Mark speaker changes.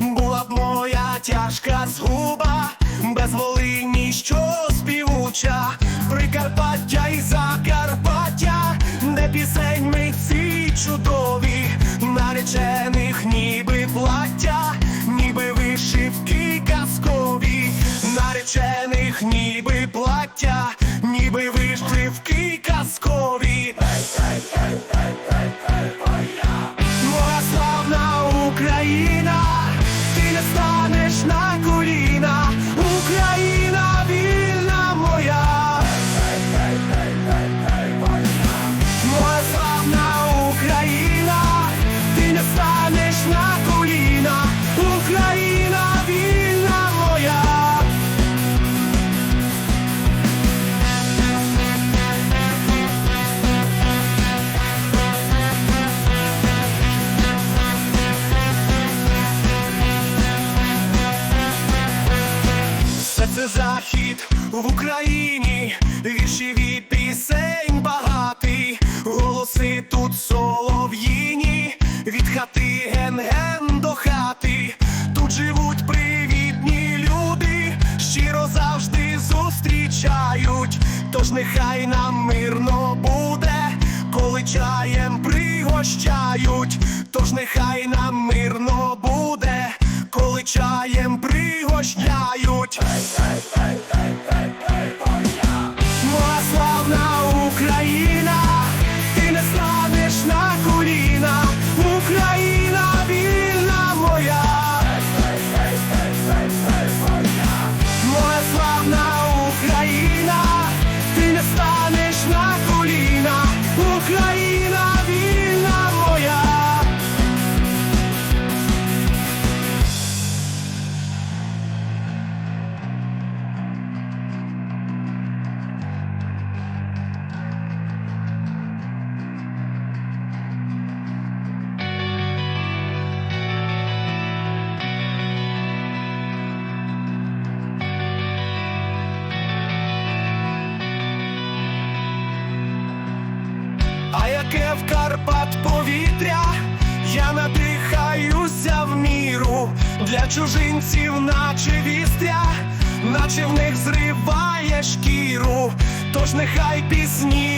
Speaker 1: була б моя тяжка згуба, без волині, що співуча, Прикарпаття і Закарпаття, де пісень митці чудові, наречених ніби плаття, ніби вишивки казкові, наречених ніби плаття, ніби вишивки захід в Україні, віршів і пісень багатий, голоси тут солов'їні, від хати ген-ген до хати, тут живуть привітні люди, щиро завжди зустрічають, тож нехай нам мирно буде, коли чаєм пригощають, тож нехай нам мирно буде, коли чаєм пригощають. Моя А в Карпат повітря, я надихаюся в міру. Для чужинців, наче вістря, наче в них зриває шкіру, тож нехай пісні